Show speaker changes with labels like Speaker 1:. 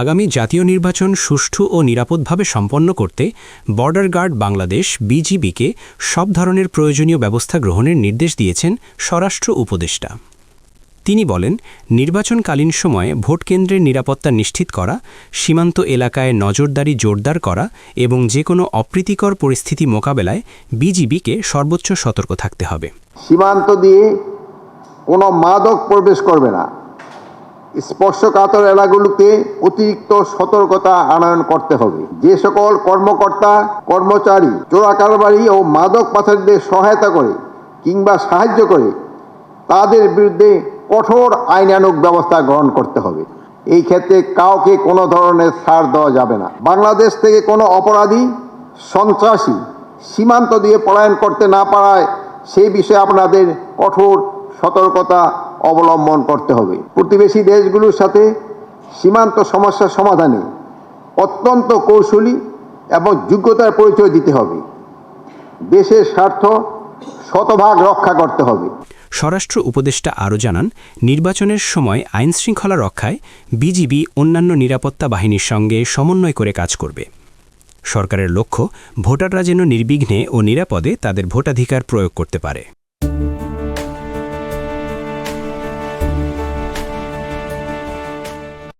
Speaker 1: আগামী জাতীয় নির্বাচন সুষ্ঠু ও নিরাপদভাবে সম্পন্ন করতে বর্ডার গার্ড বাংলাদেশ, বিজিবিকে সব ধরনের প্রয়োজনীয় ব্যবস্থা গ্রহণের নির্দেশ দিয়েছেন স্বরাষ্ট্র উপদেষ্টা। তিনি বলেন, নির্বাচনকালীন সময়ে ভোটকেন্দ্রের নিরাপত্তা নিশ্চিত করা, সীমান্ত এলাকায় নজরদারি জোরদার করা এবং যে কোনো অপ্রীতিকর পরিস্থিতি মোকাবেলায় বিজিবিকে সর্বোচ্চ সতর্ক থাকতে হবে।
Speaker 2: সীমান্ত দিয়ে কোনো মাদক প্রবেশ করবে না। স্পর্শকাতর এলাকাগুলোতে অতিরিক্ত সতর্কতা আনয়ন করতে হবে। যে সকল কর্মকর্তা, কর্মচারী, চোরাকারবারি ও মাদক পাচারীদের সহায়তা করে কিংবা সাহায্য করে, তাদের বিরুদ্ধে কঠোর আইনানুগ ব্যবস্থা গ্রহণ করতে হবে। এই ক্ষেত্রে কাউকে কোনো ধরনের ছাড় দেওয়া যাবে না। বাংলাদেশ থেকে কোনো অপরাধী, সন্ত্রাসী সীমান্ত দিয়ে পলায়ন করতে না পারায় সেই বিষয়ে আপনাদের কঠোর সতর্কতা অবলম্বন করতে হবে। প্রতিবেশী দেশগুলোর সাথে সীমান্ত সমস্যার সমাধানে অত্যন্ত কৌশলী এবং যোগ্যতার পরিচয় দিতে হবে। দেশের স্বার্থ শতভাগ রক্ষা করতে হবে।
Speaker 1: স্বরাষ্ট্র উপদেষ্টা আরও জানান, নির্বাচনের সময় আইনশৃঙ্খলা রক্ষায় বিজিবি অন্যান্য নিরাপত্তা বাহিনীর সঙ্গে সমন্বয় করে কাজ করবে। সরকারের লক্ষ্য, ভোটাররা যেন নির্বিঘ্নে ও নিরাপদে তাদের ভোটাধিকার প্রয়োগ করতে পারে।